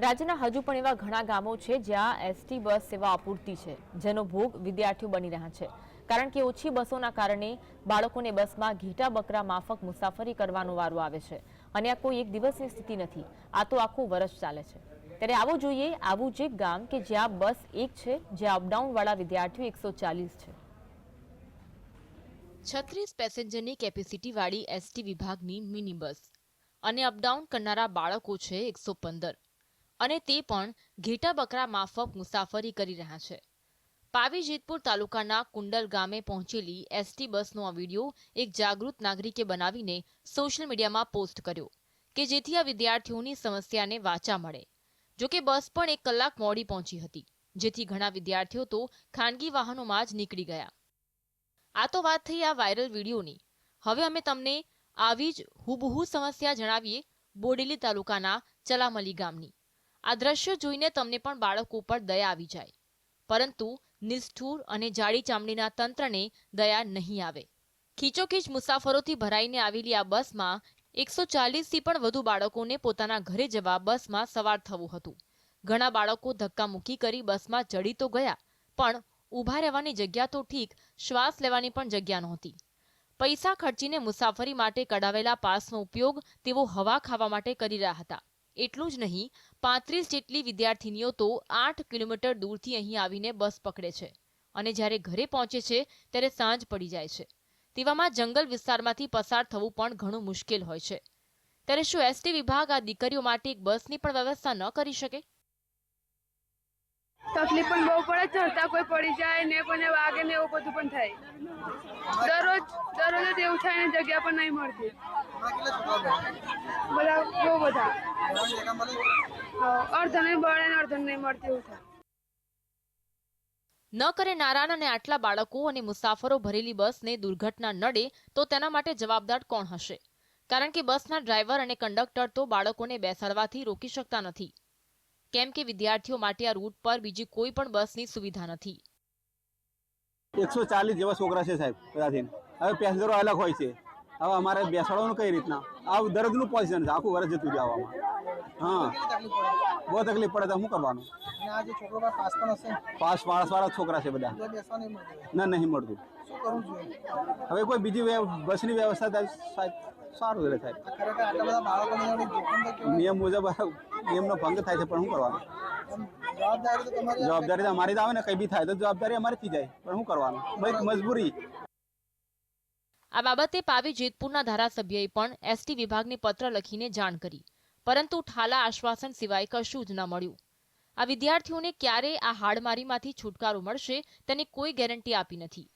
રાજ્યના હજુ પણ એવા ઘણા ગામો છે જ્યાં એસટી બસ સેવા અપૂરતી છે, જેનો ભોગ વિદ્યાર્થીઓ બની રહ્યા છે. કારણ કે ઓછી બસોના કારણે બાળકોને બસમાં ઘેટા બકરા માફક મુસાફરી કરવાનો વારો આવે છે અને આ કોઈ એક દિવસની સ્થિતિ નથી. આ તો આખું વર્ષ ચાલે છે. ત્યારે આવો જોઈએ, આવું જ ગામ કે જ્યાં બસ એક છે, જ્યાં અપડાઉનવાળા વિદ્યાર્થીઓ એકસો ચાલીસ છે. છત્રીસ પેસેન્જરની કેપેસિટી વાળી એસટી વિભાગની મિની બસ અને અપડાઉન કરનારા બાળકો છે એકસો પંદર. અને તે પણ ઘેટા બકરા માફક મુસાફરી કરી રહ્યા છે. પાવી જેતપુર તાલુકાના કુંડલ ગામે પહોંચેલી એસટી બસનો આ વીડિયો એક જાગૃત નાગરિકે બનાવીને સોશિયલ મીડિયામાં પોસ્ટ કર્યો કે જેથી આ વિદ્યાર્થીઓની સમસ્યાને વાચા મળે. જો કે બસ પણ એક કલાક મોડી પહોંચી હતી, જેથી ઘણા વિદ્યાર્થીઓ તો ખાનગી વાહનોમાં જ નીકળી ગયા. આ તો વાત થઈ આ વાયરલ વિડીયોની. હવે અમે તમને આવી જ હુબહુ સમસ્યા જણાવીએ બોડેલી તાલુકાના ચલામલી ગામની. આ દ્રશ્યો જોઈને તમને પણ બાળકો પર દયા આવી જાય. પરંતુ નિષ્ઠુર અને જાડી ચામડીના તંત્રને દયા નહીં આવે. ખીચોખીચ મુસાફરોથી ભરાઈને આવેલી આ બસમાં એકસો ચાલીસથી પણ વધુ બાળકોને પોતાના ઘરે જવા બસમાં સવાર થવું હતું. ઘણા બાળકો ધક્કા મૂકી કરી બસમાં ચડી તો ગયા, પણ ઊભા રહેવાની જગ્યા તો ઠીક, શ્વાસ લેવાની પણ જગ્યા નહોતી. પૈસા ખર્ચીને મુસાફરી માટે કઢાવેલા પાસનો ઉપયોગ તેઓ હવા ખાવા માટે કરી રહ્યા હતા. એટલું જ નહીં, પાંત્રીસ જેટલી વિદ્યાર્થીનીઓ તો આઠ કિલોમીટર દૂરથી અહીં આવીને બસ પકડે છે અને જ્યારે ઘરે પહોંચે છે ત્યારે સાંજ પડી જાય છે. તેવામાં જંગલ વિસ્તારમાંથી પસાર થવું પણ ઘણું મુશ્કેલ હોય છે. ત્યારે શું એસટી વિભાગ આ દીકરીઓ માટે એક બસની પણ વ્યવસ્થા ન કરી શકે? તકલીફ પણ બહુ પડે ચડતા કોઈ પડી જાય ને કોઈને વાગે ને એવું બધું પણ થાય. દરરોજ દરરોજ જ એવું થાય ને જગ્યા પણ નહીં મળતી. બધા બહુ બધા. બળે ને અડધાને નહીં મળતી એવું થાય. ન કરે નારાયણ અને આટલા બાળકો અને મુસાફરો ભરેલી બસને દુર્ઘટના નડે તો તેના માટે જવાબદાર કોણ હશે? કારણ કે બસના ડ્રાઈવર અને કંડક્ટર તો બાળકોને બેસાડવાથી રોકી શકતા નથી. કેમ કે વિદ્યાર્થીઓ માટે આ રૂટ પર બીજી કોઈ પણ બસની સુવિધા નથી. એકસો ચાલીસ જેવા છોકરા છે સાહેબ બધાથી હવે પેસેન્જરો અલગ હોય છે. હવે અમારે બેસાડવાનું કઈ રીતના? આ દરજનું પોઝિશન છે આખું વર્ષ જતું જવામાં હા. બહુ તકલીફ પડે તો શું કરવાનું? અને આ જે છોકરો પાસે માણસ વાળા છોકરા છે બધા. ના નહીં મળતું. હવે કોઈ બીજી બસ બસની વ્યવસ્થા થાય સારું રહે તો કેવું નિયમ મુજબ નિયમનો ભંગ થાય છે પણ શું કરવાનું? જવાબદારી તો તમારી તો અમારી જ આવે ને કઈ બી થાય તો જવાબદારી અમારી થઈ જાય પણ શું કરવાનું? મજબૂરી. આ બાબતે પાવી જેતપુરના ધારાસભ્યએ પણ એસટી વિભાગને પત્ર લખીને જાણ કરી. પરંતુ ઠાલા આશ્વાસન સિવાય કશું જ ન મળ્યું. આ વિદ્યાર્થીઓને ક્યારે આ હાડમારીમાંથી છુટકારો મળશે તેની કોઈ ગેરંટી આપી નથી.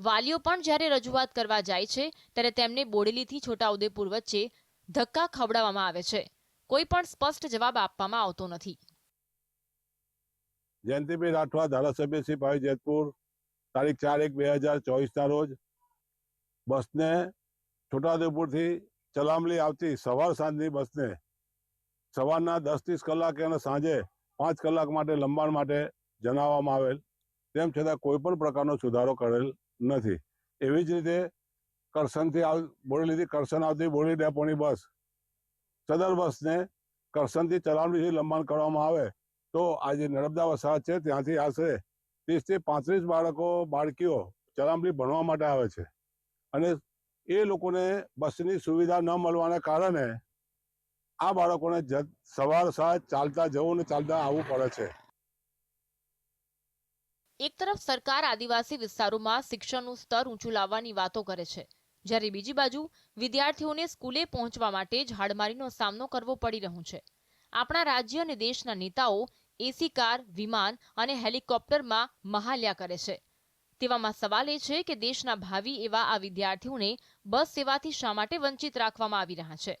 વાલીઓ પણ જ્યારે રજૂઆત કરવા જાય છે, ત્યારે તેમને બોડેલીથી છોટાઉદેપુર વચ્ચે ધક્કા ખવડાવવામાં આવે છે. કોઈ પણ સ્પષ્ટ જવાબ આપવામાં આવતો નથી. જયંતિભાઈ રાઠવા ધારાસભ્ય શ્રી ભાઈ જેતપુર, તારીખ ચાર એક બે હજાર ચોવીસના રોજ બસને છોટાઉદેપુરથી ચલામલી આવતી સવાર સાંજની બસને સવારના દસ ત્રીસ કલાકે અને સાંજે પાંચ કલાક માટે લંબાણ માટે જણાવવામાં આવેલ. તેમ છતાં કોઈ પણ પ્રકારનો સુધારો કરેલ નથી. એવી જ રીતે કરસનથી આવ બોરેલીથી કરસન આવતી બોરી ડેપોની બસ. સદર બસને કરસનથી ચલામલીથી લંબાણ કરવામાં આવે તો આ જે નર્મદા વસાહત છે ત્યાંથી આશરે ત્રીસથી પાંત્રીસ બાળકો, બાળકીઓ ચલામલી ભણવા માટે આવે છે. અને એ લોકોને બસની સુવિધા ન મળવાના કારણે આ બાળકોને સવાર સાંજ ચાલતા જવું ને ચાલતા આવવું પડે છે. એક તરફ સરકાર આદિવાસી વિસ્તારોમાં શિક્ષણનું સ્તર ઊંચું લાવવાની વાતો કરે છે. જ્યારે બીજી બાજુ વિદ્યાર્થીઓને સ્કૂલે પહોંચવા માટે ઝાડમારીનો સામનો કરવો પડી રહ્યો છે. આપણા રાજ્ય અને દેશના નેતાઓ એસી કાર, વિમાન અને હેલિકોપ્ટરમાં મહાલ્યા કરે છે. તેવામાં સવાલ એ છે કે દેશના ભાવિ એવા આ વિદ્યાર્થીઓને બસ સેવાથી શા માટે વંચિત રાખવામાં આવી રહ્યા છે?